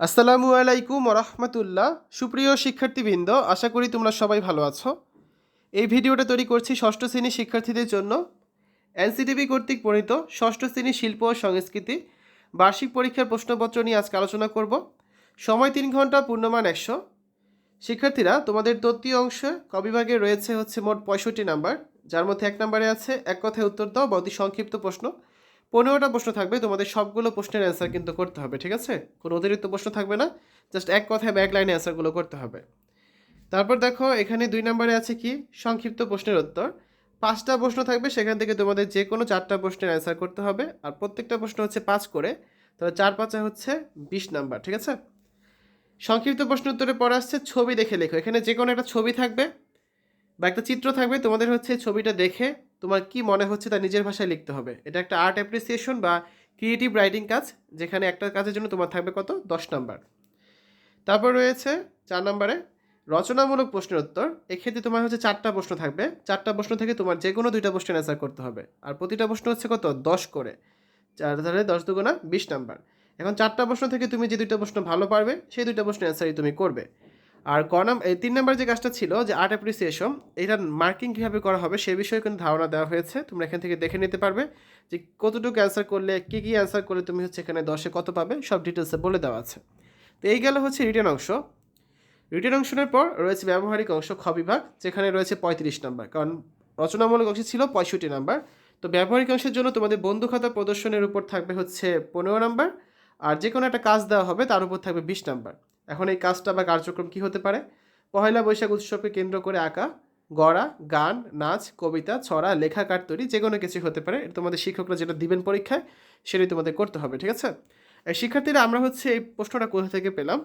আসসালামু আলাইকুম রহমতুল্লাহ। সুপ্রিয় শিক্ষার্থীবৃন্দ, আশা করি তোমরা সবাই ভালো আছো। এই ভিডিওটা তৈরি করছি ষষ্ঠ শ্রেণির শিক্ষার্থীদের জন্য। এনসিটিভি কর্তৃক প্রণীত ষষ্ঠ শ্রেণির শিল্প ও সংস্কৃতি বার্ষিক পরীক্ষার প্রশ্নপত্র নিয়ে আজকে আলোচনা করব। সময় তিন ঘণ্টা, পূর্ণমান একশো। শিক্ষার্থীরা, তোমাদের তত্ত্বীয় অংশে কবিভাগে রয়েছে হচ্ছে মোট পঁয়ষট্টি নাম্বার, যার মধ্যে এক নম্বরে আছে, এক কথায় উত্তর দাও, বা অতি সংক্ষিপ্ত প্রশ্ন। পনেরোটা প্রশ্ন থাকবে, তোমাদের সবগুলো প্রশ্নের অ্যান্সার কিন্তু করতে হবে, ঠিক আছে? কোনো অতিরিক্ত প্রশ্ন থাকবে না জাস্ট এক কথায় বা এক লাইনে অ্যান্সারগুলো করতে হবে। তারপর দেখো, এখানে দুই নম্বরে আছে কি? সংক্ষিপ্ত প্রশ্নের উত্তর। পাঁচটা প্রশ্ন থাকবে, সেখান থেকে তোমাদের যে কোনো চারটা প্রশ্নের অ্যান্সার করতে হবে, আর প্রত্যেকটা প্রশ্ন হচ্ছে পাঁচ করে, তাহলে চার পাঁচে হচ্ছে বিশ নাম্বার, ঠিক আছে? সংক্ষিপ্ত প্রশ্ন উত্তরে পরে আসছে, ছবি দেখে লেখো। এখানে যে কোনো একটা ছবি থাকবে, বা একটা চিত্র থাকবে, তোমাদের হচ্ছে ছবিটা দেখে তোমার কি মনে হচ্ছে তা নিজের ভাষায় লিখতে হবে? এটা একটা আর্ট অ্যাপ্রিসিয়েশন বা ক্রিয়েটিভ রাইটিং কাজ, যেখানে একটা কাজের জন্য তোমার থাকবে কত? দশ নাম্বার তারপর রয়েছে চার নম্বরে রচনামূলক প্রশ্নের উত্তর। এক্ষেত্রে তোমার হচ্ছে চারটা প্রশ্ন থাকবে। চারটা প্রশ্ন থেকে তোমার যে কোনো দুইটা প্রশ্নের অ্যান্সার করতে হবে। আর প্রতিটা প্রশ্ন হচ্ছে কত? দশ করে। চার ধারে দশ দুগুণা বিশ নাম্বার এখন চারটা প্রশ্ন থেকে তুমি যে দুইটা প্রশ্ন ভালো পারবে, সেই দুইটা প্রশ্নের অ্যান্সারই তুমি করবে। আর ক নাম এই তিন নম্বর যে কাজটা ছিল, যে আর্ট অ্যাপ্রিসিয়েশন এটার মার্কিং কীভাবে করা হবে সে বিষয়ে কিন্তু ধারণা দেওয়া হয়েছে। তোমরা এখান থেকে দেখে নিতে পারবে যে কতটুকু অ্যান্সার করলে, কী কী অ্যান্সার করলে তুমি হচ্ছে এখানে দশে কত পাবে, সব ডিটেলসে বলে দেওয়া আছে। তো এই গেল হচ্ছে রিটেন অংশ। রিটেন অংশের পর রয়েছে ব্যবহারিক অংশ খ বিভাগ, যেখানে রয়েছে পঁয়ত্রিশ নাম্বার। কারণ রচনামূলক অংশ ছিল পঁয়ষট্টি নাম্বার। তো ব্যবহারিক অংশের জন্য তোমাদের বন্ধু খাতা প্রদর্শনের উপর থাকবে হচ্ছে পনেরো নাম্বার। আর যে কোনো একটা কাজ দেওয়া হবে, তার উপর থাকবে বিশ নাম্বার। এখন এই কাজটা বা কার্যক্রম কী হতে পারে? পহেলা বৈশাখ উৎসবকে কেন্দ্র করে আঁকা, গড়া, গান, নাচ, কবিতা, ছড়া, লেখা, কাঠ তৈরি যে কোনো কিছু হতে পারে। তোমাদের শিক্ষকরা যেটা দিবেন পরীক্ষায়, সেটাই তোমাদের করতে হবে, ঠিক আছে? শিক্ষার্থীরা, আমরা হচ্ছে এই প্রশ্নটা কোথা থেকে পেলাম?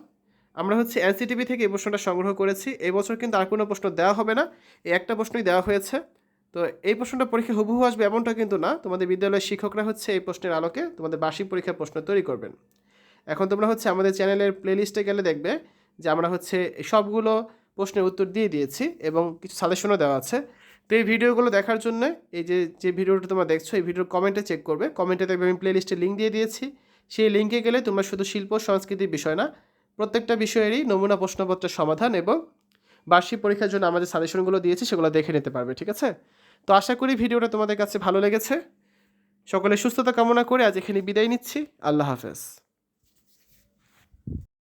আমরা হচ্ছে এনসিটিভি থেকে এই প্রশ্নটা সংগ্রহ করেছি। এই বছর কিন্তু আর কোনো প্রশ্ন দেওয়া হবে না। এই একটা প্রশ্নই দেওয়া হয়েছে। তো এই প্রশ্নটা পরীক্ষা হুবহু আসবে এমনটা কিন্তু না। তোমাদের বিদ্যালয়ের শিক্ষকরা হচ্ছে এই প্রশ্নের আলোকে তোমাদের বার্ষিক পরীক্ষার প্রশ্ন তৈরি করবেন। এখন তোমরা হচ্ছে আমাদের চ্যানেলের প্লেলিস্টে গেলে দেখবে যে আমরা হচ্ছে সবগুলো প্রশ্নের উত্তর দিয়ে দিয়েছি এবং কিছু সাজেশনও দেওয়া আছে। তো এই ভিডিওগুলো দেখার জন্য এই যে যে ভিডিওটা তোমরা দেখছ, এই ভিডিওর কমেন্টে চেক করবে। কমেন্টে দেখবে আমি প্লেলিস্টে লিঙ্ক দিয়ে দিয়েছি। সেই লিঙ্কে গেলে তোমরা শুধু শিল্প সংস্কৃতির বিষয় না, প্রত্যেকটা বিষয়েরই নমুনা প্রশ্নপত্রের সমাধান এবং বার্ষিক পরীক্ষার জন্য আমাদের সাজেশনগুলো দিয়েছি, সেগুলো দেখে নিতে পারবে, ঠিক আছে? তো আশা করি ভিডিওটা তোমাদের কাছে ভালো লেগেছে। সকলে সুস্থতা কামনা করে আজ এখানে বিদায় নিচ্ছি। আল্লাহ হাফেজ।